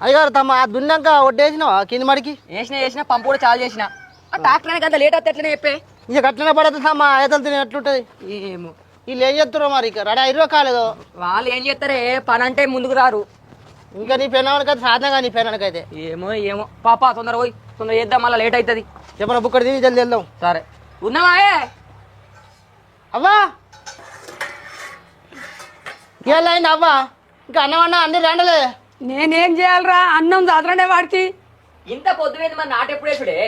అయ్యగారు తమ ఆ దున్నాక ఒడ్డేసినావా కింది మడికి? వేసిన వేసిన పంపు కూడా చాలు చేసిన. ఆ ట్రాక్టర్ అంత లేట్ అవుతే ఎట్లనే చెప్పే? ఇక అట్లనే పడదు తమ ఏతలు తిని ఎట్లుంటది? ఏమో. వీళ్ళు ఏం చెప్తారో మరి ఇక? రెడీ అయిరో కాలేదో? వాళ్ళు ఏం చేస్తారే? పని అంటే ముందుకు రారు. ఇంకా నీ పెన్నానికైతే సాధనంగా నీ పెన్నానికైతే ఏమో ఏమో. పాప తొందర పోయి తొందర చేద్దాం మళ్ళీ లేట్ అవుతుంది. చెప్పిన బుక్కడి తిని జల్ది వెళ్దాం. సరే. ఉన్నావాయే అవ్వా! అయింది అవ్వా? ఇంకా అన్నం అన్న అన్ని రెండలే. నేనేం చేయాలరా? అన్నం చదవనే వాడికి. ఇంత పొద్దుపోయింది మరి నాటెప్పుడేసుడే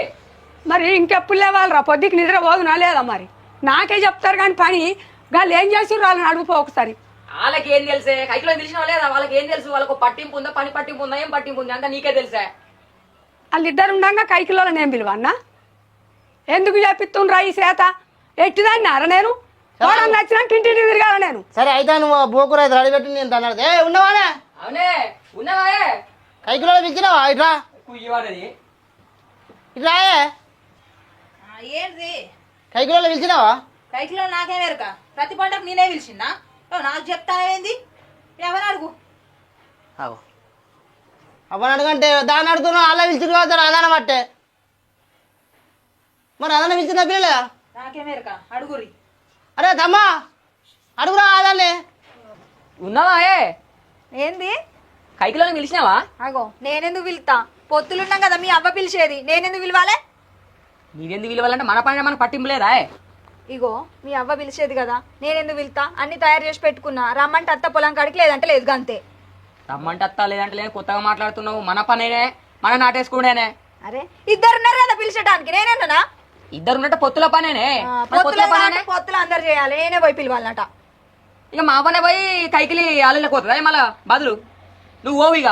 మరి ఇంకెప్పుడు లేవాలరా? పొద్దుకి నిద్ర పోదునా లేదా మరి? నాకే చెప్తారు కానీ పని. వాళ్ళు ఏం చేసిర్రు వాళ్ళని అడుగుపో ఒకసారి. వాళ్ళకి ఏం తెలుసే? కైకిలో తెలిసిన లేదా? వాళ్ళకి ఏం తెలుసు? వాళ్ళకు పట్టింపు ఉందా? పని పట్టింపు ఉందా? ఏం పట్టింపు ఉందా? అంతా నీకే తెలుసా? వాళ్ళిద్దరు ఉండగా కైకిలో నేను పిలువన్నా ఎందుకు చెప్పిస్తుండ్రా ఈ శ్వేత ఎట్టిదాన్ని అర నేను? వాడని నచ్చినాక ఇంటింటి తిరగాల నేను? సరే అయితే నువ్వు బోకూర అయితే రెడీ పెట్టి నేను తన్నాడు ఏ ఉన్నావానే? అవునే ఉన్నావాయే కైకిలో పిలిచినావా ఇట్రా కుయ్యవాడది ఇట్రా ఏ. ఆ, ఏంది? కైకిలో పిలిచినావా కైకిలో నాకే వేరుక? ప్రతి పంటకు నేనే పిలిచిందా? నాకు చెప్తానేంది ఎవరు అడుగు? అవు అవ్వని అడుగంటే దాన్ని అడుగుతున్నావు అలా పిలిచిరు కదా అదాన పట్టే మరి అదన పిలిచిన పిల్లలే నాకే వేరుక? అడుగురి అరే తమ్మా అడుగురా అదాన్ని ఉన్నావాయే ఏంది? కైకిలో పిలిచినావా? అగో నేనెందుకు పిలుతా పొత్తులున్నాం కదా మీ అవ్వ పిలిచేది. నేనెందుకు పిలవాలే? నీవెందుకు విలువాలంటే మన పని మనకు పట్టింపు లేదా ఇగో మీ అవ్వ పిలిచేది కదా నేనెందుకు పిలుతా అన్ని తయారు చేసి పెట్టుకున్నా. రమ్మంటే అత్త పొలం కాడికి లేదంటే లేదు అంతే రమ్మంటే అత్తా లేదంటే లేదు కొత్తగా మాట్లాడుతున్నావు. మన పనేనే మన నాటేసుకునేనే అరే ఇద్దరున్నారు కదా పిలిచడానికి నేనేనా ఇద్దరు ఉన్నట్టు పొత్తుల పనేనే. పొత్తుల పనేనే? పొత్తులు అందరు చేయాలి నేనే పోయి పిలవాలన్నట. ఇక మా పనే పోయి కైకిలి ఆలలోకి పోతుందా? మళ్ళా బదులు నువ్వు ఓవు ఇక.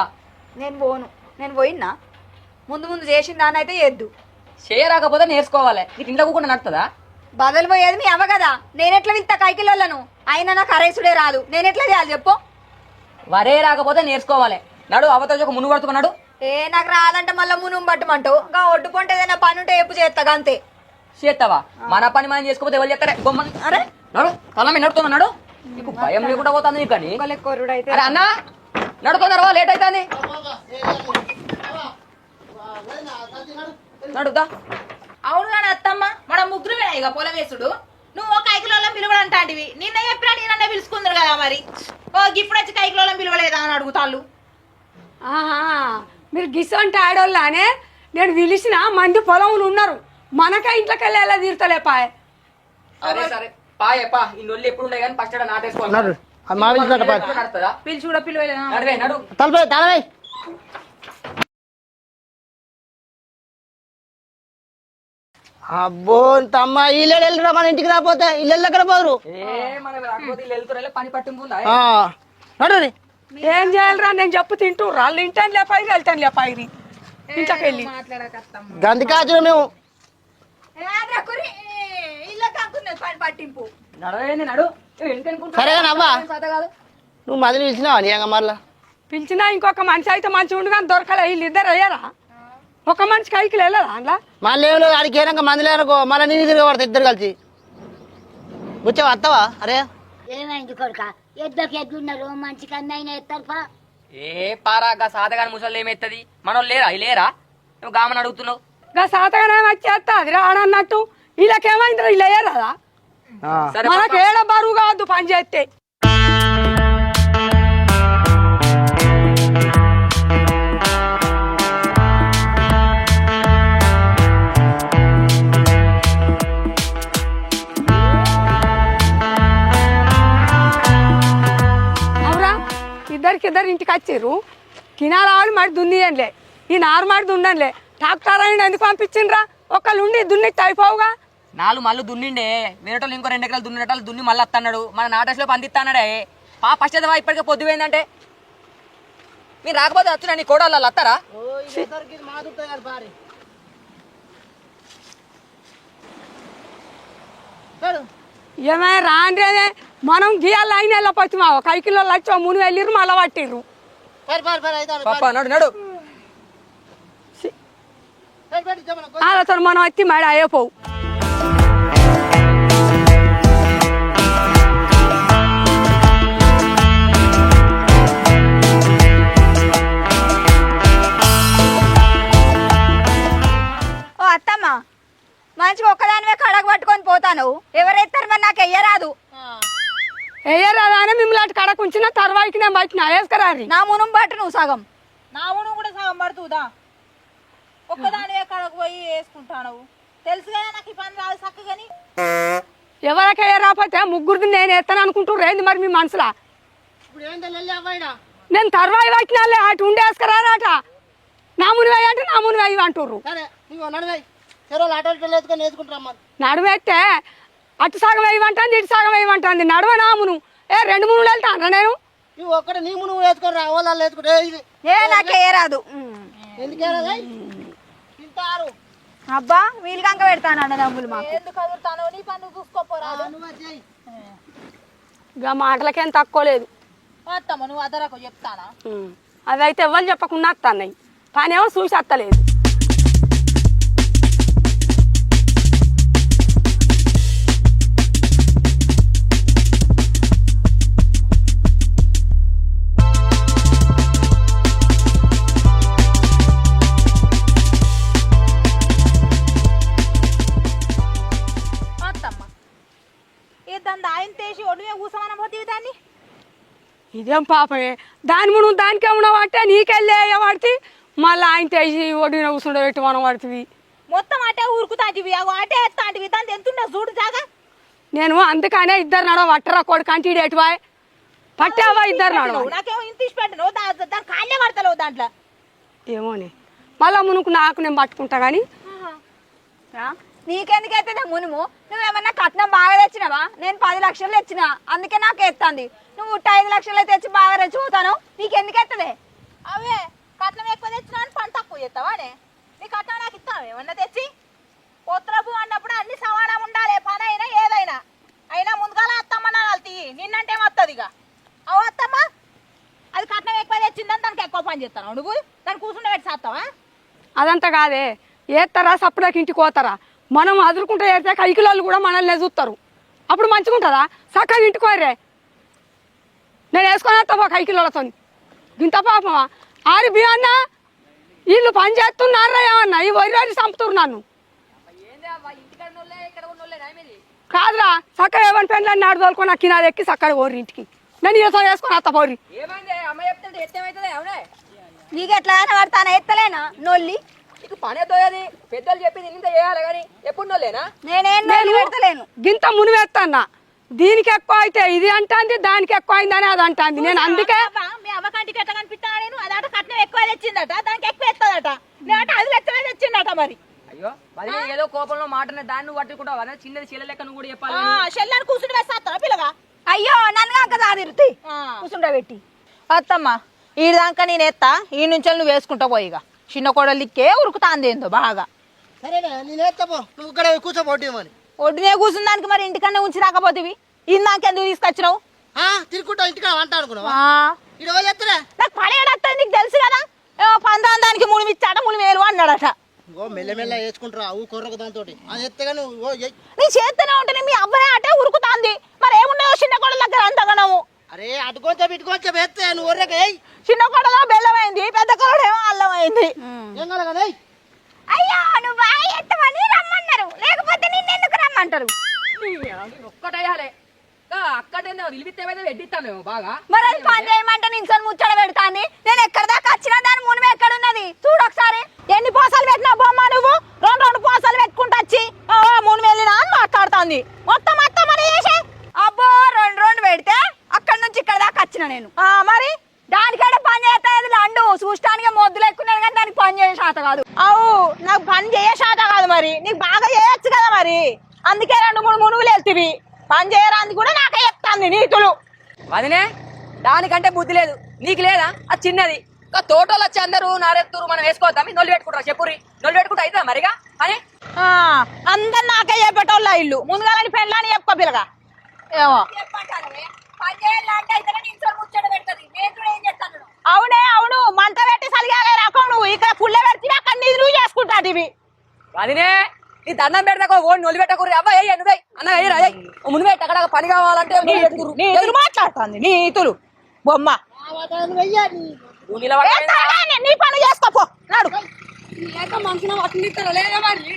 నేను పోను. నేను పోయినా. ముందు ముందు చేసిన దాని అయితే చేద్దు. చేయరాకపోతే నేర్చుకోవాలి. నీకు ఇంట్లో కూకుండా నడుతుందా? బదులు పోయేది మీ అవ్వ కదా. నేనెట్లా పిలుతా కైకిలోళ్ళను? అయినా నాకు అరేసుడే రాదు. నేనెట్లా చేయాలి చెప్పు. వరే రాకపోతే నేర్చుకోవాలి. నడు అవతల ఒక మును పడుతున్నాడు ఏ నాకు రాదంటే మళ్ళీ మునుం పట్టమంటావు. ఇంకా ఒడ్డు పొంటే ఏదైనా పని ఉంటే ఎప్పు చేస్తా అంతే. చేస్తావా మన పని మనం చేసుకోకపోతే ఎవరు చెప్తారే గొమ్మని అరే. నడు తల మీద నడుతున్నా నడు? నీకు భయం లేకుండా పోతుంది నీకు అయితే అరే అన్న నడుతున్నారు లేట్ అవుతుంది నడుదా అవును కానీ అత్తమ్మ మన ముగ్గురు ఇక పొలం వేసుడు నువ్వు ఒక కైకిలోళ్ళం పిలవడంటాంటివి. నిన్న చెప్పినా నేనన్నా పిలుచుకుందరు కదా మరి. ఓ ఇప్పుడు వచ్చి కైకిలోళ్ళం పిలవలేదా అని అడుగుతాళ్ళు. ఆహా మీరు గిసంటే ఆడోళ్ళనే నేను పిలిచిన మంది పొలంలో ఉన్నారు. మనకే ఇంట్లోకి వెళ్ళి ఎలా తీరుతలే పాయ సరే సరే. పాయే పా ఈ నొల్లి ఎప్పుడు ఉండే కానీ ఫస్ట్ నాటేసుకోవాలి. పిలిచి కూడా పిలవలేదా తలపై తలపై. అబ్బో తమ్మ ఇల్లు వెళ్ళరా మన ఇంటికి రాపోతే ఇల్లు ఎక్కడ పోరు నడు. ఏం చేయాలరా? నేను చెప్పు తింటూ వాళ్ళు ఇంటాను లేపాయి వెళ్తాను లేపాయి ఇంట్లోకి వెళ్ళి. గంధికాచులు మేము ఇల్లు కాకున్నది పని పట్టింపు. నడవేంది నడు. ఎందుకనుకుంటా సరే కానీ అవ్వా. సాత కాదు. నువ్వు మదిలి పిలిచినావా నీ మళ్ళా పిలిచినా ఇంకొక మనిషి అయితే మంచి ఉండు కానీ దొరకలే. వీళ్ళు ఇద్దరు అయ్యారా ఒక మనిషికి ఐకి వెళ్ళరా అందులో? మళ్ళీ ఏం లేదు ఆడికి ఏనాక మంది లేరనుకో మళ్ళీ నేను తిరగబడతా ఇద్దరు కలిసి. వచ్చావా అత్తవా? అరే. ఏమైంది కొడుక? ఎద్దుకి ఎద్దున్నారు మంచి కన్నా అయినా ఎత్తారు ఏ పారాగా సాతగాని ముసలు ఏమెత్తది మనోళ్ళు లేరా? లేరా? నువ్వు గామని అడుగుతున్నావు. ఇంకా సాతగానే వచ్చేస్తా అది రాడన్నట్టు వీళ్ళకేమైందిరా వీళ్ళు అయ్యారా మనకి ఏడ బరువు కావద్దు పని చేస్తే. అవురా ఇద్దరికి ఇద్దరు ఇంటికి వచ్చిర్రు ఆవిడ మరి దున్నియంలే ఈ నారు మరి దుండంలే ట్రాక్టర్ అయిన ఎందుకు పంపించిండ్రా? ఒకళ్ళు ఉండి దున్ని అయిపోవుగా నాలుగు మళ్ళీ దున్నిండే. వేరేటోళ్ళు ఇంకో రెండు ఎకరాలు దున్నేటోళ్ళు దున్ని మళ్ళీ వస్తున్నాడు మన నాటేసులో పందిస్తాడే పా పశ్చాత్తవా ఇప్పటికే పొద్దు పోయిందంటే. మీరు రాకపోతే వచ్చినా నీ కోడళ్ళు వస్తారా ఏమైనా రాండ్రేనే మనం గీయాలి అయిన వెళ్ళపచ్చు మా కైకిలో లచ్చో ముని వెళ్ళిర్రు మళ్ళా పట్టిర్రు. పరి, వాళ్ళతో మనం వచ్చి ఓ అయిపోవు మంచి ఒక్కదానివే కడగ పట్టుకొని పోతాను. ఎవరైతారు మరి నాకు ఎయ్యరాదు. ఎయ్యరాదు అని మిమ్మల్ని అటు కడకు ఉంచిన తర్వాయికి నేను బయట నా వేసుకురారి నా మునం బట్టు నువ్వు సగం. నా మునం కూడా సగం పడుతుందా? ఒక్కదాని ఎక్కడికి పోయి వేసుకుంటాను తెలుసు కదా నాకు ఈ పని రాదు చక్కగాని ఎవరికి రాకపోతే ముగ్గురిది నేను ఎత్తాను అనుకుంటారు ఏంది మరి మీ మనసులా? ఇప్పుడు వెళ్ళి అబ్బాయినా నేను తర్వాయి వచ్చినాలే అటు ఉండి వేసుకురారట. నా ముని వేయి అంటే నా ముని వేయి అంటుర్రు. సరే నువ్వు నడివాయి చెరువులు ఆటో వేసుకొని వేసుకుంటారమ్మా నడువెత్తే అటు సగం వేయమంటుంది ఇటు సగం వేయమంటుంది. నడువ నామును ఏ రెండు మూడు వెళ్తాను నేను? నువ్వు ఒక్కటే నీ నువ్వు వేసుకొని రా వాళ్ళు వేసుకుంటే ఏ ఇది? ఏ నాకే రాదు? తింటారు అబ్బా వీలు కంక పెడతాను అన్నదమ్ములు మాకు. ఎందుకు కదురుతానో నీ పని నువ్వు చూసుకోపోరా నువ్వు చెయ్యి ఇక మాటలకేం తక్కువ లేదు. అత్తమ్మ నువ్వు అదరకు చెప్తానా. అదైతే ఎవరు చెప్పకుండా వస్తున్నాయి పని ఏమో చూసి వస్తలేదు ఇదేం పాపమే? దాని మును దానికే ఉండవంటే నీకెళ్ళి వాడితే మళ్ళీ ఆయన తెసి ఒడిన కూర్చుండే పెట్టి మనం పడుతుంది మొత్తం అటే ఊరుకుతాంటివి అగో అటే ఎత్తాంటివి. దాన్ని ఎంతుండే చూడు జాగా. నేను అందుకనే ఇద్దరు నడవ పట్టరా కొడుకు అంటే ఎటువా పట్టావా ఇద్దరు నడవ. నాకేమో ఇంత ఇచ్చి పెట్టను దా- దాని కాళ్ళే పడతలేవు దాంట్లో. ఏమోని. మళ్ళా మునుకు నాకు నేను పట్టుకుంటా కానీ నీకెందుకైతే మునుము? నువ్వేమన్నా కట్నం బాగా తెచ్చినావా? నేను పది లక్షలు తెచ్చిన. అందుకే నాకు ఎత్తాంది. నువ్వు ఉట్ట ఐదు లక్షలు తెచ్చి బాగా రెచ్చిపోతాను నీకెందుకు ఎత్తదే అవే కట్నం ఎక్కువ తెచ్చినా అని పని తక్కువ చేస్తావానే నీ? కట్నం నాకు ఇస్తావే? ఏమన్నా తెచ్చి? పొత్రపు అన్నప్పుడు అన్ని సమానం ఉండాలి. పని అయినా ఏదైనా. అయినా ముందుగాల అత్తమ్మ నాలు తీ నిన్నంటే వస్తుంది ఇక. అవు అత్తమ్మ అది కట్నం ఎక్కువ తెచ్చిందని దానికి ఎక్కువ పని చేస్తాను నువ్వు? దాన్ని కూర్చుండే పెట్టి చేస్తావా అదంతా కాదే. ఏత్తరా సప్పుడాకి ఇంటికి పోతారా? మనం అదురుకుంటే ఏతే కైకిలోళ్ళు కూడా మనల్ని చూస్తారు. అప్పుడు మంచిగా ఉంటుందా చక్కగా ఇంటికి పోరే నేను వేసుకొని వస్తా కైకిలోళ్ళతో ఇంత పాపమా? ఆరి బియ్యన్న వీళ్ళు పని చేస్తున్నారా ఏమన్నా? ఈ వరి చంపుతున్నారు నన్ను. ఏంది అవ్వ ఇంటికాడ ఉన్నోళ్ళే ఇక్కడ ఉన్నోళ్ళే నాయమేది కాదురా చక్కగా ఏమని పెళ్ళని నాడు తోలుకొని నాకు నాది ఎక్కి చక్కగా పోరి ఇంటికి. నేను ఈతో వేసుకొని వస్తా పోరి నీకు ఎట్లా పడతానా ఎత్తలేనా? నొల్లి. నీకు పనే తోయది పెద్దలు చెప్పింది ఇంత చేయాలి కానీ ఎప్పుడు నోళ్ళేనా నేనేం నొల్లి పెడతలేను. గింత మునివేస్తాన్నా దీనికి ఎక్కువ అయితే ఇది అంటాంది దానికి ఎక్కువ అయిందని అది అంటాంది. నేను అందుకే అబ్బా, మీ అవ్వ కంటికి ఎట్లా కనిపిస్తా నేను? అదాట కట్నం ఎక్కువ తెచ్చిందట దానికి ఎక్కువ ఎత్తదట. లక్షలే తెచ్చిందట మరి. అయ్యో మరి ఏదో కోపంలో మాటనే దాన్ని నువ్వు పట్టుకుంటావు? అదే చిన్నది చీల లెక్క నువ్వు కూడా చెప్పాలి ఆ, షెల్లని కూర్చుని వేస్తారా పిల్లగా? అయ్యో నన్ను. కూర్చుండబెట్టి అత్తమ్మ ఈ దాకా నేను ఎత్తా ఈ నుంచి నువ్వు వేసుకుంటా పోయి ఇక. చిన్న కోడలిక్కే ఉరుకుతాంది ఏందో బాగా. సరేనే నువ్వు ఇక్కడ ఒడ్డునే కూర్చున్న దానికి మరి ఇంటికన్నా ఉంచి రాకపోతేవి? ఇందాకెందుకు తీసుకొచ్చినావు? తిరుక్కుంటా ఇంటికి వంట అనుకున్నావా ఆ, నాకు తెలుసు కదా? ఏమో పందాం దానికి మునిమి ఇచ్చాట మునిమి వేలు అన్నాడట. ఓ మెల్లమెల్ల వేసుకుంటారా? అవు కొర్రకు దాంతో అది ఎత్తగా నువ్వు ఓ ఎయ్. నీ చేస్తూనే మీ అబ్బాయి అటే ఉరుకుతాంది. మరి ఏమున్నాయో చిన్న కోడల దగ్గర అంతగనము? అరే నువ్వు ఒర్రక చిన్న కోడలో బెల్లమైంది పెద్ద కోడేమో అల్లమైంది. ఏం కలగదా అయ్యో నువ్వు బాగా ఎత్తమని రమ్మన్నారు. లేకపోతే రమ్మంటారు? అక్కడే విలిపితే ఎడ్డిస్తామేమో బాగా. మరి అది పని చేయమంటే నించొని ముచ్చట పెడతాంది నేను ఎక్కడ దాకా వచ్చినా దాని మునిమి ఎక్కడ ఉన్నది? చూడు ఒకసారి. ఎన్ని పోసాలు పెట్టినా బొమ్మ నువ్వు? రెండు రెండు పోసాలు పెట్టుకుంటా వచ్చి వెళ్ళినా అని మాట్లాడుతుంది. మొత్తం మొత్తం మరి చేసే? అబ్బో రెండు రెండు పెడితే అక్కడ నుంచి ఇక్కడ దాకా వచ్చిన నేను. మరి? దానికాడ పని చేస్తుంది లండు. చూడటానికి మొద్దులు ఎక్కున్నాను కానీ దానికి పని చేసే శాత కాదు. అవు నాకు పని చేయశాట కాదు మరి. నీకు బాగా చేయొచ్చు కదా మరి. అందుకే రెండు మూడు మునుగులు వెళ్తివి పని చేయరాంది కూడా నాకే చెప్తాంది నీతులు. వదినే దానికంటే బుద్ధి లేదు. నీకు లేదా? అది చిన్నది. ఇంకా తోటలు వచ్చి అందరూ నారెత్తురు మనం వేసుకోవద్దాం? నొల్లి పెట్టుకుంటారు? చెప్పురి. నొల్లి పెట్టుకుంటే అవుతుందా మరిగా? అని? అందరు నాకే చెప్పేటోళ్ళ ఇల్లు. ముందుగాలని పెళ్ళని చెప్పుకో పిల్లగా. ఏమో. ఏం అవునే అవును. మంట పెట్టి సరిగానే రకం నువ్వు? ఇక్కడ పుల్ల పెడితే అక్కడ నిధులు చేసుకుంటాడు ఇవి వదినే నీ దండం పెడతాకో ఓ నొల్లి పెట్టకూరి అవ్వ ఏ నువ్వే. అన్న అయ్యి రాయ్ ముందు పెట్టి అక్కడ పని కావాలంటే నీతులు మాట్లాడుతుంది నీతులు. బొమ్మ. నువ్వు ఏ నీ పని చేసుకోపో నాడు. మనసులో వస్తుంది లేదా మరి?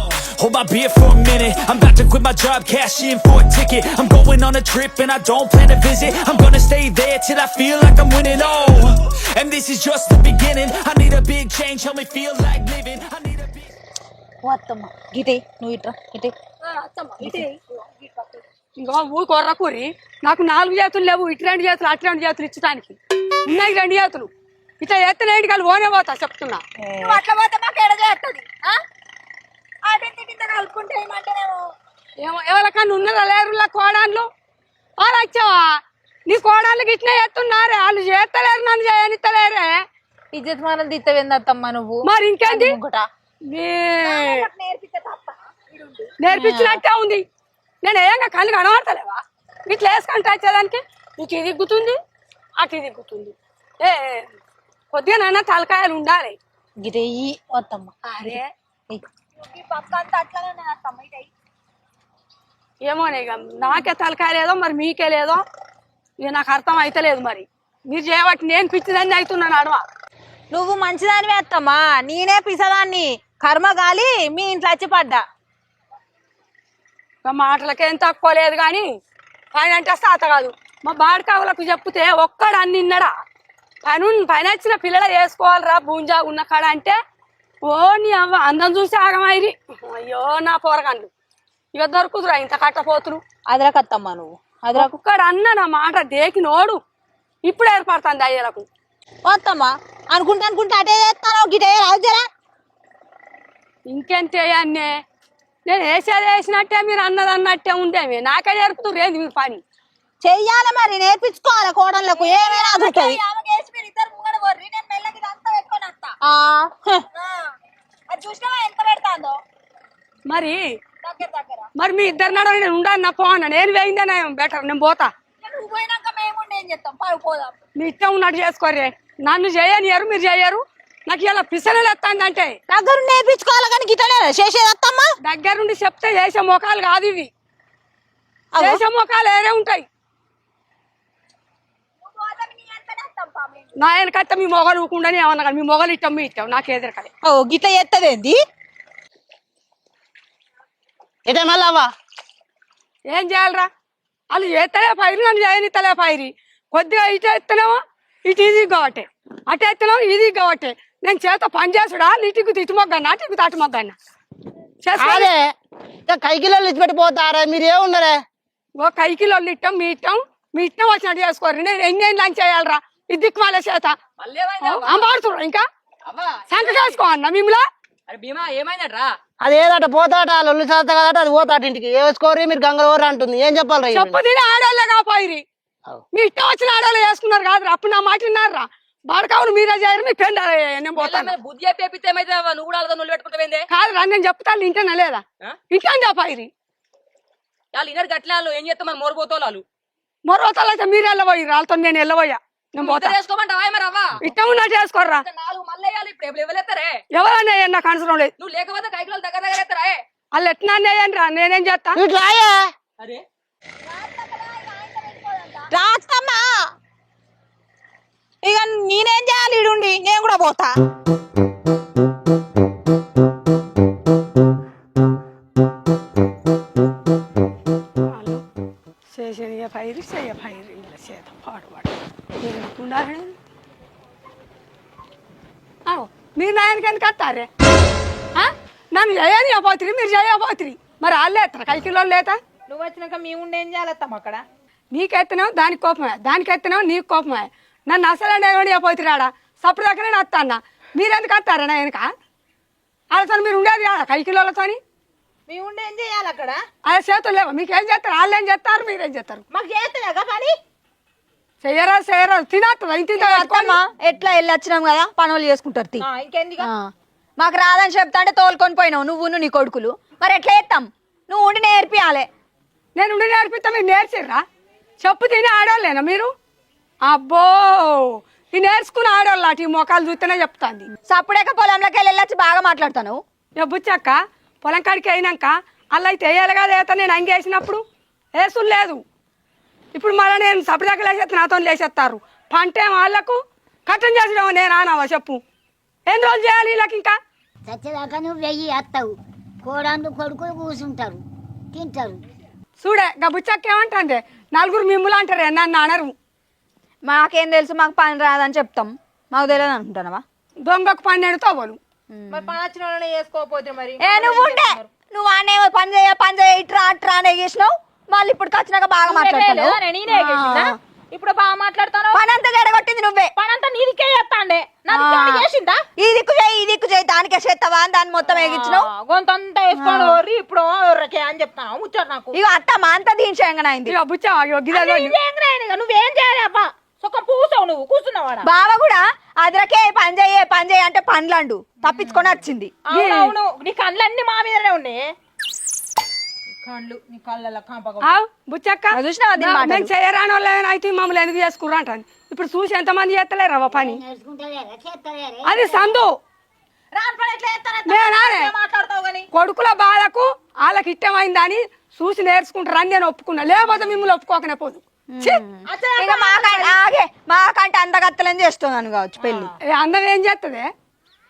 Hold my beer for a minute. I'm about to quit my job, cash in for a ticket. I'm going on a trip and I don't plan to visit. I'm gonna stay there till I feel like I'm winning. Oh, and this is just the beginning. I need a big change, help me feel like living. I need a big. వద్దమ్మ గీతే నువ్వు ఇట్రా ఇటే ఇంకో ఊ కొర్ర కూరి నాకు నాలుగు చేతులు లేవు ఇటు రెండు చేతులు అటు రెండు చేతులు ఇచ్చడానికి ఉన్నాయి రెండు చేతులు ఇట్లా ఎత్తనేటి కాదు ఓనే పోతా చెప్తున్నా నువ్వు అట్లా పోతే మాకు ఎడ చేస్తుంది ఇంత కలుపుకుంటే ఏమంటేనేమో ఏమో ఎవరికన్నా ఉన్నారా లేరు కోడాన్లు వాళ్ళు వచ్చావా? నీ కోడాన్లు ఇట్లా ఎత్తున్నారే వాళ్ళు చేస్తలేరు నన్ను చేయనిస్తలేరే. ఇజ్జత్ మనల్ని తిత్తవేందత్తమ్మ నువ్వు? మరి తప్ప నేర్పించినట్టే ఉంది. నేను ఏంగా కళ్ళు కనబడతలేవా? ఇట్లా వేసుకొని వచ్చేదానికి ఇటు ఇది దిగ్గుతుంది అటు ఇది దిగ్గుతుంది ఏ కొద్దిగా నాన్న తలకాయలు ఉండాలి. ఈ వద్దమ్మ అరే. ఏమోనే ఇక. నాకే తలకాయ లేదో మరి మీకే లేదో ఇక నాకు అర్థం అయితలేదు మరి. మీరు చేయబట్టి నేను పిచ్చిదాన్ని అవుతున్నాను అడవ నువ్వు మంచిదానివే అత్తమ్మా. నేనే పిసదాన్ని. కర్మ గాలి మీ ఇంట్లో వచ్చి పడ్డా. ఇక మాటలకేం తక్కువ లేదు కానీ పైన అంటే సాత కాదు. మా బాడకావులకు చెప్తే ఒక్కడు అన్ని ఇన్నడా పని పైన వచ్చిన పిల్లలు వేసుకోవాలిరా భూంజా ఉన్న కాడ అంటే ఓ నీ అవ్వ అందం చూసి ఆగమైరి అయ్యో నా పోరగాండ్లు ఇక దొరుకుతురా ఇంత కట్టపోతులు? అదరకత్తమ్మ నువ్వు. అదరకు ఒక్కడు అన్న నా మాట దేకి నోడు. ఇప్పుడు ఏర్పడుతుంది అయ్యలకు. వద్దమ్మా అనుకుంటా అనుకుంటా అటే చేస్తాను గిటే రాదు జరా. ఇంకెంతే అన్నే? నేను వేసేది వేసినట్టే మీరు అన్నది అన్నట్టే ఉండేవి నాకే నేర్పుతురు ఏంది మీరు పని? చెయ్యాలి మరి నేర్పించుకోవాలి కోడళ్ళకు ఏమైనా ఆ, హ. ఆ, అది చూసినావా ఎంత పెడతాందో మరి? దగ్గర దగ్గర. మరి మీ ఇద్దరు నడవ నేను ఉండాలి నా పోనా నేను వేయిందే బెటర్ నేను పోతా. ఇక నువ్వు పోయినాక మేము ఉండి ఏం చేస్తాం? పై పోదాం. మీ ఇష్టం ఉన్నట్టు చేసుకోరే నన్ను చేయనియరు మీరు చేయరు. నాకు ఇలా పిసనలు ఎత్తాందంటే దగ్గర నేర్పించుకోవాలి కానీ గిట్టనే చేసేది అత్తమ్మా? దగ్గరుండి చెప్తే చేసే మొఖాలు కాదు ఇవి. చేసే మొఖాలు వేరే ఉంటాయి నువ్వు పోతే నీ అంతనే వస్తాం పా మేము నా వెనకైతే మీ మొగలు ఊకుండానే ఏమన్నా కానీ మీ మొగలు ఇష్టం మీ ఇష్టం నాకు ఎదురకలే. ఓ గిట్ల ఎత్తదేంది ఇటే మళ్ళీ అవ్వ? ఏం చేయాలరా? వాళ్ళు చేస్తలే పైరు నన్ను చేయనిస్తలే పైరి. కొద్దిగా ఇటు ఎత్తనేమో ఇటు ఇది కావట్టే అటు ఎత్తనేమో ఇది కావట్టే నేను చేత పని చేసుడా ఇటుకు ఇటు మొగ్గన్నా అటుకు అటు మొగ్గన్నా చేసుకోలే అదే కైకిలో ఇచ్చిపెట్టి పోతారా మీరు ఏమున్నారే ఓ కైకిలో ఇట్టం మీ ఇట్టం మీ ఇట్టం వచ్చినట్టు చేసుకోరు. నేను ఎన్ని లంచ్ చేయాలరా? ఇది దిక్కుమాల చేత. అంబాడుతుర్రు ఇంకా? అవ్వా సంక చేసుకో అన్న మిమ్మల్ని? అరే భీమా ఏమైందట్రా? అది ఏదట పోతాట లొల్లి చేత కదట అది పోతాట ఇంటికి. వేసుకోరు మీరు గంగలవరు అంటుంది. ఏం చెప్పాలి రా చెప్పు తిని ఆడోళ్ళే కాపాయిరి. మీ ఇష్టం వచ్చిన ఆడోళ్ళు వేసుకున్నారు కాదురా. అప్పుడు నా మాట విన్నారా? బాడకావులు మీరే చేయరు మీ పెండ నేను పోతాను బుద్ధి చెప్పి చెప్పితే ఏమైతే నువ్వు కూడా నువ్వు పెట్టుకుంటావేందే కాదు రా నేను చెప్తాను ఇంటనే లేదా? ఇంటని చెప్పాయిరి వాళ్ళు ఇన్నర్ గట్ల ఏం చేస్తాం మనం మోరపోతావు వాళ్ళు. మరో అయితే మీరు వెళ్ళబోయి వాళ్ళతో నేను వెళ్ళబోయా. ఇష్టం చేసుకోర్రా. ఇప్పుడు ఎవరు ఎవరన్నా నాకు అవసరం లేదు. నువ్వు లేకపోతే కైకులు దగ్గర దగ్గర ఎత్తారా? వాళ్ళు ఎట్లా వేయండి రా నేనేం చేస్తా? రాస్తమ్మా ఇక నేనేం చేయాలి ఈడుండి? నేను కూడా పోతా. చేసేది పైరు చేయ ఇలా చేత పాడుపాడు మీరు ఉండాలని ఆవు, మీరు నాయనకి ఎందుకు వస్తారే? నన్ను చేయని చెప్పబోతురి మీరు చేయబోతురి మరి వాళ్ళు ఎత్తారు కైకిలో లేతా? నువ్వు వచ్చినాక మేము ఉండి ఏం చేయాలి అత్తమ్మ అక్కడ? నీకెత్తనేమో దానికి కోపమే. దానికి ఎత్తనేమో నీకు కోపమే. నన్ను అసలు ఎవడు చెప్పబోతురాడా సప్పుడు దగ్గర నేను వస్తాను మీరు ఎందుకు వస్తారా నా వెనక వాళ్ళతో మీరు ఉండేది కదా కైకిలోలతోని మేము ఉండి ఏం చేయాలి అక్కడ? అదే చేతులు లేవు. మీకేం చేస్తారు? వాళ్ళు ఏం చేస్తారు? మీరేం చేస్తారు? మాకు చేస్తలేగా పని? చెయ్యరా చెయ్యరా అత్తమ్మ ఎట్లా వెళ్ళి వచ్చినాం కదా? పనులు చేసుకుంటారు తీ. ఆ, ఇంకెందుకు? ఆ. మాకు రాదని చెప్తా అంటే తోలుకొని పోయినావు. నువ్వు నీ కొడుకులు. మరి ఎట్లా చేస్తాం? నువ్వు ఉండి నేర్పియాలి. నేను ఉండి నేర్పిస్తా మీరు నేర్చిర్రా? చెప్పు తిని ఆడవాళ్ళేనా మీరు? అబ్బో! ఈ నేర్చుకుని ఆడవాళ్ళు అటు ఈ మొఖాలు చూస్తేనే చెప్తాంది. సప్పుడేక పొలంలోకి వెళ్ళి వెళ్ళొచ్చి బాగా మాట్లాడతాను ఇక బుచ్చక్క పొలం కాడికి అయినాక అలా అయితే వేయాలి కదా ఏత నేను అంగేసినప్పుడు? వేసులు లేదు. ఇప్పుడు మళ్ళీ నేను సపరేట్గా లేసేస్తే నాతో లేసేస్తారు పంట వాళ్ళకు కట్టం చేసడం నేను ఆనావా చెప్పు. ఎన్ని రోజులు చేయాలి వీళ్ళకి ఇంకా? చచ్చేదాకా నువ్వు వెయ్యి వస్తావు. కోడందు కొడుకులు కూర్చుంటారు తింటారు. చూడే గా బుచ్చక్క ఏమంటుంది? నలుగురు మిమ్ములు అంటారే నన్ను అనరు. మాకేం తెలుసు మాకు పని రాదని చెప్తాం. మాకు తెలియదు అనుకుంటున్నావా దొంగకు పన్నెండు తవ్వలు మరి పని వచ్చిన వాళ్ళని చేసుకోకపోతే మరి? ఏ నువ్వు ఉండే. నువ్వు అన్నేమో పని చేయ పని చేయ ఇట్రా అట్రా అని ఎగేసినావు మళ్ళీ ఇప్పుడు వచ్చినాక బాగా ఎగేసిందా? ఇప్పుడు బాగా మాట్లాడతాను? జడగొట్టింది నువ్వే. నీదికే చేస్తాండే. చేసిందా? ఈ దిక్కు చేయి ఈ దిక్కు చేయి. దానికే చేస్తావా? అని దాన్ని మొత్తం ఎగించినావు గొంతంతా ఓర్రి ఇప్పుడు ఓర్రకే అని చెప్తాను ముచ్చారు నాకు. ఇక అత్త మా అంతా దీనిచేయంగానైంది. ఇక బుచ్చ గిదే ఇదేం రాయనిగా నువ్వేం చేయాలి అబ్బా? సొక్క పూసావు నువ్వు కూర్చున్నావాడా? బావ కూడా అదరకే పని చేయ పని చేయ అంటే పండ్లండు తప్పించుకొని వచ్చింది. నీ కళ్ళన్నీ మా మీదనే ఉన్నాయి. కళ్ళు నీ కళ్ళ కాంపగా ఆవ్ బుచ్చక్క. చూసినావా దీని చేయరాని అయితే మమ్మల్ని ఎందుకు చేసుకుర్రు అంటాను. ఇప్పుడు చూసి ఎంతమంది చేస్తలేరు అవ్వ పని? నేర్చుకుంటలేరా చేస్తలేరే. అది సందు. రాని పని ఎట్లా చేస్తారా నేనానే మాట్లాడతావు గాని కొడుకుల బాధకు వాళ్ళకి ఇష్టమైందని చూసి నేర్చుకుంటారని నేను ఒప్పుకున్నా. లేకపోతే మిమ్మల్ని ఒప్పుకోకనే పోదు. ఛీ! ఇక మాకంటే ఆగే. మాకంటే అందగత్తలని చేస్తున్నాను కావచ్చు పెళ్ళి ఏ అందం ఏం చేస్తుంది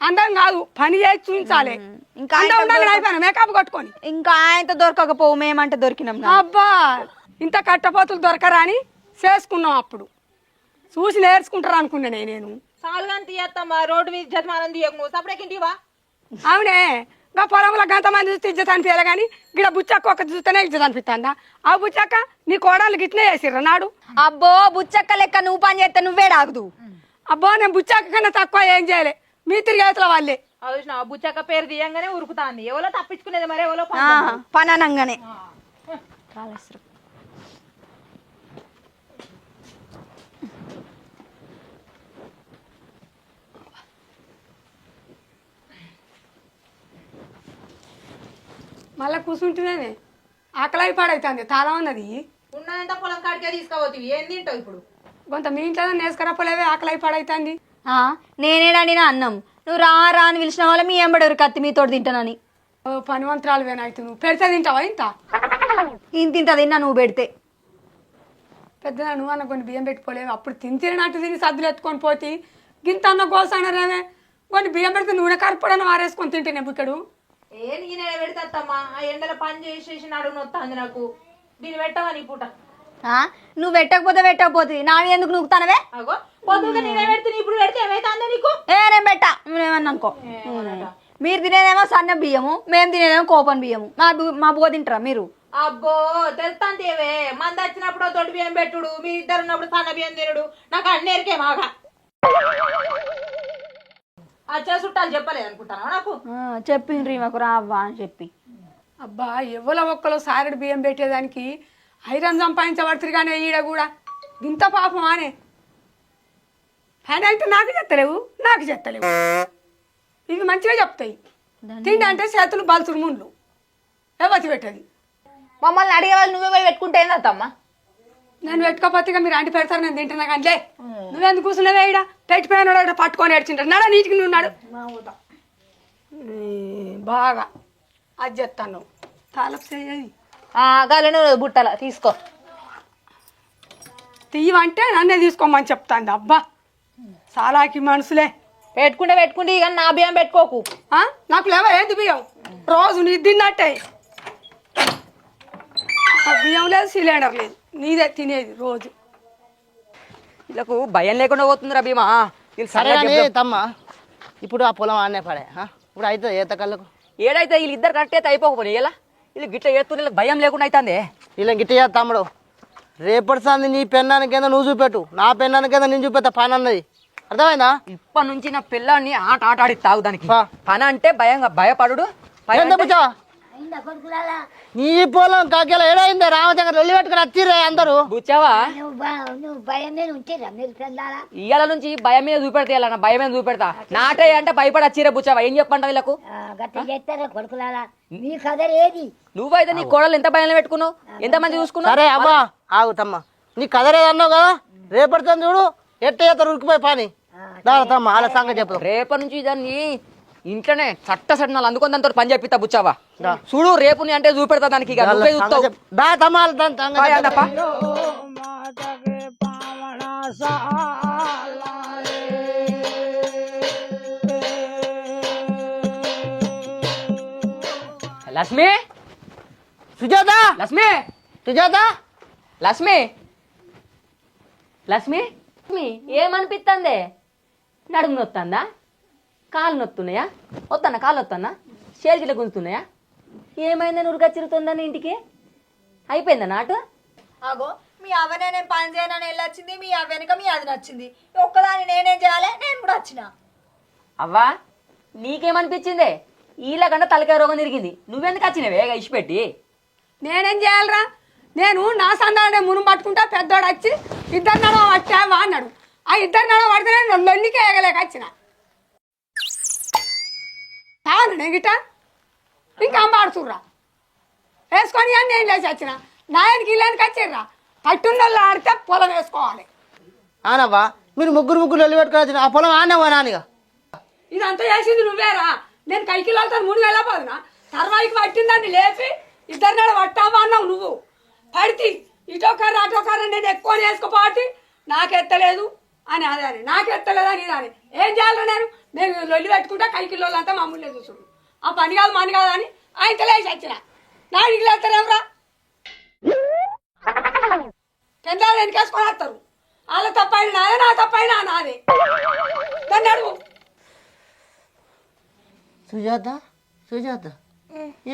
అందం కాదు పని చేసి చూపించాలి. ఇంకా ఉండాలి అయిపోయినా మేకప్ కొట్టుకొని. ఇంకా ఆయనతో దొరకకపోవు మేమంటే దొరికినాం. అబ్బా ఇంత కట్టపోతులు దొరకరా అని చేసుకున్నాం అప్పుడు. చూసి నేర్చుకుంటారు అనుకున్నా నేను సాలుగాని తీయత్తమ్మా రోడ్డు మీద తీయకు నువ్వు. అవునే ఇంకా పొలంలో గంత మంది చూస్తే ఇజ్జత అనిపించాలి కానీ ఇక్కడ బుచ్చక్క ఒక చూస్తేనే ఇజ్జత అనిపిస్తుందా ఆ బుచ్చక్క నీ కోడలు గిట్నే చేసిర్రు నాడు? అబ్బో బుచ్చక్క లెక్క నువ్వు పని చేస్తే నువ్వే రాగుదు అబ్బో నేను బుచ్చక్క కన్నా తక్కువ ఏం చేయలే. మీ తిరిగేతల వాళ్ళే. చూసిన బుచ్చక్క పేరు తీయంగానే ఉరుకుతాంది. ఎవరో తప్పించుకునేది మరి ఎవరో పని అనంగానే మళ్ళీ కూర్చుంటేనే ఆకలి పాడైతుంది తాళం ఉన్నది ఉన్నదంతా పొలం కాడికే తీసుకోవద్దు ఏం తింటావు ఇప్పుడు? కొంత మీ ఇంట్లో నేసుకరప్పలేవే ఆకలి పాడైతుంది. ఆ, నేనేనండి నా అన్నం. నువ్వు రా రా అని పిలిచిన వాళ్ళ మీ ఎంబడరు కత్తి మీతో తింటానని. ఓ పనివంతరాలు వేనాಯ್ತು నువ్వు. పెడితే తింటావా? ఇంత? ఇంత ఇంత తిన్నా నువ్వు పెడితే. పెద్ద నువ్వు అన్న కొన్ని బియ్యం పెట్టుకోలేవు. అప్పుడు తిని తినట్టు తిని సద్దులు ఎత్తుకొని పోతే గింత అన్న గోసానరేమే కొన్ని బియ్యం పెడితే నూనె కరపడని వారేసుకొని తింటేనే బుక్కడు ఏ నేనే పెడతాత్తమ్మా ఆ ఎండలో పని చేసేసి నడుము నొత్తాంది నాకు. దీన్ని పెట్టవా నీ పూట? నువ్వు పెట్టకపోతే పెట్టకపోతే. నా మీద ఎందుకు నువ్వు తనవే అగో పొద్దుగా నేనే పెడితే ఇప్పుడు పెడితే నీకు? ఏ నేను పెట్టా. నువ్వేమన్నా అనుకో. మీరు తినేదేమో సన్న బియ్యము మేము తినేదేమో కోపన్ బియ్యము. మా బు- మా బువ్వ తింటారా మీరు? అబ్బో తెలుస్తాంది ఏవే. మంది వచ్చినప్పుడు తొడి బియ్యం పెట్టుడు మీ ఇద్దరు ఉన్నప్పుడు సన్న బియ్యం తినడు. నాకు అన్నేరికే మాగా అచ్చా చుట్టాలు చెప్పలేదు అనుకుంటానా నాకు? ఆ, చెప్పిండ్రి మాకు రావ్వా అని చెప్పి. అబ్బా ఎవరో ఒక్కలో సారెడు బియ్యం పెట్టేదానికి ఐరన్ సంపాదించబడుతుంది కానీ ఈడ కూడా. ఇంత పాపం ఆనే. పని అయితే నాకు చెత్తలేవు నాకు చెత్తలేవు. ఇవి మంచిగా చెప్తాయి. తిండి అంటే చేతులు బలుసుడు ముండ్లు ఎవతి పెట్టది? మమ్మల్ని అడిగే వాళ్ళు నువ్వే పోయి పెట్టుకుంటే ఏందమ్మా నేను పెట్టుకోపోతే మీరు అంటి పెడతారు నేను తింటున్నా కానీ లే. నువ్వెందుకు కూర్చున్నావే ఈడ? పెట్టిపోయినాడు పట్టుకొని ఏడ్చింటాడు నడ నీటికి నున్నాడు బాగా. అది చెప్తాను తాలపు చేయాలి గలను బుట్టల తీసుకో. తీయమంటే నన్నే తీసుకోమని చెప్తాండి అబ్బా చాలాకి మనసులే పెట్టుకుంటే పెట్టుకుంటే ఇక నా బియ్యం పెట్టుకోకు. ఆ? నాకు లేవా? ఏంది బియ్యం? రోజు నీ తిన్నట్టే. బియ్యం లేదు సిలిండర్ లేదు. నీదే తినేది రోజు. వీళ్ళకు భయం లేకుండా పోతుందిరా భీమా. సరే. తమ్మ. ఇప్పుడు ఆ పొలం ఆడనే పడే ఆ? ఇప్పుడు అయితే ఈత కళ్ళకు? ఏడైతే వీళ్ళిద్దరు కరెక్ట్ అయితే అయిపోకపోయి ఇలా వీళ్ళు గిట్ల వీళ్ళకి భయం లేకుండా అవుతుంది ఇలా గిట్ట చేస్తా తమ్ముడు. రేపటి సంది నీ పెన్నానికి కింద నువ్వు చూపెట్టు. నా పెన్నానికి కింద నేను చూపెత్తా పని అన్నది. అర్థమైందా? ఇప్పటి నుంచి నా పిల్లాన్ని ఆట ఆట ఆడి తాగు దానికి పా. పని అంటే భయంగా భయపడు పని అంటే- నీ పొలం కాకేలా ఏడైందే రామచంద్ర వెళ్ళి పెట్టుకుని వచ్చిర్రే అందరూ. నువ్వు భయం మీద మీరు పిల్లాలా ఇయ్యాల నుంచి భయం మీద చూపెడతా ఇలా భయం మీద చూపెడతా నాటే అంటే భయపడి వచ్చిరే బుచ్చావా? ఏం చెప్పంట వీళ్ళకు? చేస్తారా కొడుకులాలా మీ కదర్ ఏది? నువ్వైతే నీ కోడలు ఎంత భయం పెట్టుకున్నావు? ఎంత మంది చూసుకున్నావు? సరే అబ్బా ఆగు తమ్మ. నీ కదరేదన్నావు కదా? రేపటి సంది చూడు ఎట్ట చేస్తారు ఉరికిపోయి పని. దా తమ్మ వాళ్ళ సంగతి చెప్తాం రేపటి నుంచి దాన్ని ఇంట్లోనే చట్ట సట్నాలు అందుకొని దాంతో పని చెప్పిస్తా బుచ్చావా. చూడు రేపు నీ అంటే చూపెడతా దానికి ఇక. నువ్వే చూస్తావు. దా. లక్ష్మి? సుజాత? లక్ష్మి? సుజాత? లక్ష్మి? లక్ష్మి? లక్ష్మి ఏమనిపిస్తుంది నడుము నొత్తందా? కాలు నొత్తున్నాయా వస్తానా కాలు వస్తానా చేతికిట్లా గుంజుతున్నాయా ఏమైందని ఉరగచ్చిరుతుందని ఇంటికి? అయిపోయిందా నాటు? అగో మీ అవ్వనే నేను పని చేయనని వెళ్ళొచ్చింది మీ వెనుక మీ అది నచ్చింది. ఒక్కదాన్ని నేనేం చేయాలి? నేను కూడా వచ్చిన. అవ్వా నీకేమనిపించిందే? ఈల కంటే తలకాయ రోగం తిరిగింది. నువ్వెందుకు వచ్చినవే? ఇచ్చిపెట్టి నేనేం చేయాలరా? నేను నా సందానే మును పట్టుకుంటా పెద్దోడు వచ్చి ఇద్దరు నడవ పట్టావా అన్నాడు. ఆ ఇద్దరు నడవ పడితే నేను లొల్లికే ఎగలేక వచ్చిన? తాను నెగిట. ఇంకా అంబాడుతుర్రా వేసుకొని అని నేను లేచి వచ్చిన. నాయనకి ఇల్లానికి వచ్చిర్రా. వాళ్ళు ఆడితే పొలం వేసుకోవాలి. ఆనవ్వా? మీరు ముగ్గురు ముగ్గురు వెళ్ళి పెట్టుకోవచ్చు ఆ పొలం ఆనవ్వా నానిగా? ఇదంతా చేసింది నువ్వేరా? నేను కైకిలోతో మూడు వేల పోదునా? తర్వాయికి పట్టిందాన్ని లేపి ఇద్దరు నాడు పట్టావా అన్నావు నువ్వు. పడితే ఇటోకారు అటోకారు నేను ఎక్కువ వేసుకోపాటి నాకెత్తలేదు. అని అదే అని. నాకెత్తలేదు అని ఇది ఏం చేయాలి నేను? నేను లొల్లి పెట్టుకుంటా కైకిలో అంతా మామూలుగా చూసుడు ఆ పని కాదు మని కాదు అని ఆయన లేచి వచ్చిన. నా ఇంటికి వెళ్తారేమరా కింద వెనకేసుకొని వస్తారు. వాళ్ళ తప్పైన నాదే నా తప్పైన నాదే. దాన్ని అడుగు. సుజాత సుజాత.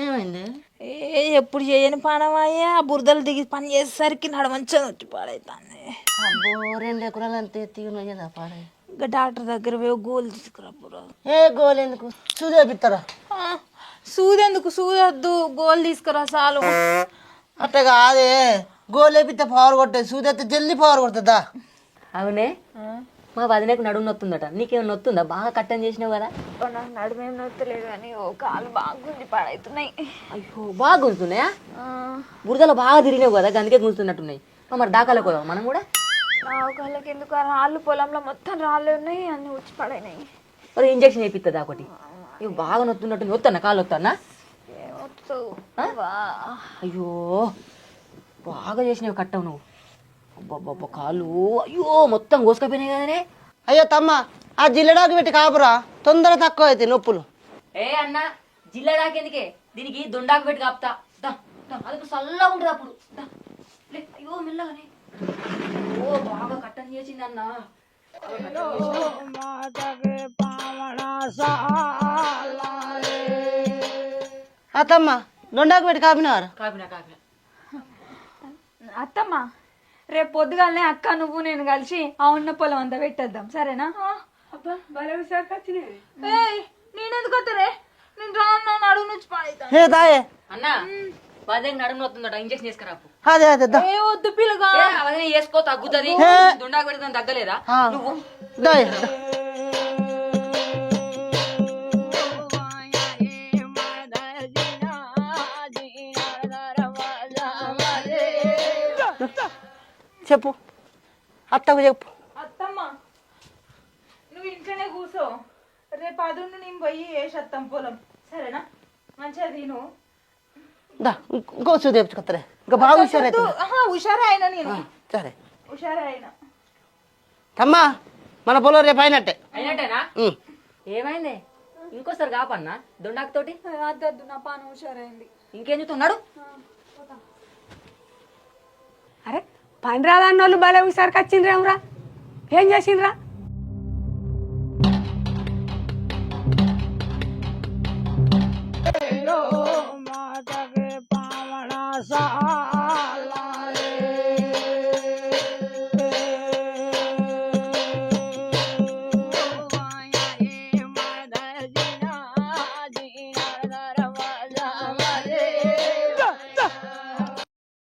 ఏమైంది? ఏ ఎప్పుడు చేయని పనమయ్యా? ఆ బురదలు దిగి పని చేసేసరికి నడమంచని వచ్చి పాడైతాను అబ్బో రెండు ఎకరాలు అంతే తీగున్నాయి కదా పాడే. ఇంకా డాక్టర్ దగ్గర పోయి గోలు తీసుకురా పురా ఏ గోలు ఎందుకు? చూసేపిస్తారా సూదెందుకు సూదొద్దు గోలు తీసుకురా చాలు. అట్ట కాదే. గోలు వేపిస్తే పవర్ కొట్టేది. సూదెత్తే జల్దీ పవర్ కొడుతుందా? అవునే? మా వదినకు నడుము నొత్తుందట నీకేమైనా నొత్తుందా? బాగా కట్టం చేసినావు కదా? నాకు నడుమేం నొత్తలేదు కానీ ఓ కాలు బాగా గుంజి పాడైతున్నాయి. అయ్యో బాగా గుంజుతున్నాయా? బురదలో బాగా తిరిగినావు కదా గందుకే గుంజుతున్నట్టున్నాయి. మరి దాకాలకు పోదాం మనం కూడా? కాళ్ళకి ఎందుకు? ఆ రాళ్ళు పొలంలో మొత్తం రాళ్ళు ఉన్నాయి అన్ని ఉచ్చి పడైనాయి. మరి ఇంజక్షన్ వేపిస్తుందా ఒకటి? ఇవి బాగా నొత్తున్నట్టు వస్తానా కాలు వస్తానా అయ్యో బాగా చేసినావు కట్టవు నువ్వు. అబ్బబ్బబ్బ కాలు. అయ్యో మొత్తం కోసుకపోయినాయి కదనే. అయ్యో తమ్మ ఆ జిల్లెడాకు పెట్టి కాపురా. తొందర తక్కువ అవుతాయి నొప్పులు. ఏ అన్న జిల్లాడాకి ఎందుకే? దీనికి దొండాకు పెట్టి కాపుతా. అది చల్లగా ఉంటుంది అప్పుడు. దా, లే, అయ్యో మెల్లగానే. ఓ బాగా కట్టం చేసింది అన్న ఆ తమ్మ దొండాకు పెట్టి కాపినారు కాపినా కాపినా. అత్తమ్మ రేపు పొద్దుగాలనే అక్క నువ్వు నేను కలిసి ఆ ఉన్న పొలం అంతా పెట్టేద్దాం. సరేనా? అబ్బా భలే విశాఖ వచ్చినాయి. నేనెందుకు వద్దరే నేను రాను అడుగు నుంచి దాయే అన్న నడుము నొత్తుందట ఇంజక్షన్ చేసుకురాపు అదే అదే దా. ఏ వద్దు పిల్లగా వేసుకో తగ్గుతుంది. హే. దొండాకు పెడితే తగ్గలేదా? ఆ. నువ్వు. దాయే చెప్పు. అత్తకు చెప్పు. అత్తమ్మ నువ్వు ఇంట్లోనే కూర్చో. రేపు అదుండి నేను పోయి వేసేస్తాం పొలం. సరేనా? మంచిగా తిను. దా ఇంకో- తెచ్చుకొత్తరే ఇంకా బాగా హుషారైతే హుషారే అయినా నేను. సరే. హుషారే అయినా తమ్మా మన పొలం రేపు అయినట్టే. అయినట్టేనా. ఏమైంది? ఇంకోసారి కాపన్నా దొండాకు తోటి అద్దద్దు నా పానం హుషారైంది. ఇంకేం చూస్తున్నాడు? అరే పని రాదన్న వాళ్ళు భలే విసారికి వచ్చిండ్రేమ్రా ఏం చేసిండ్రా?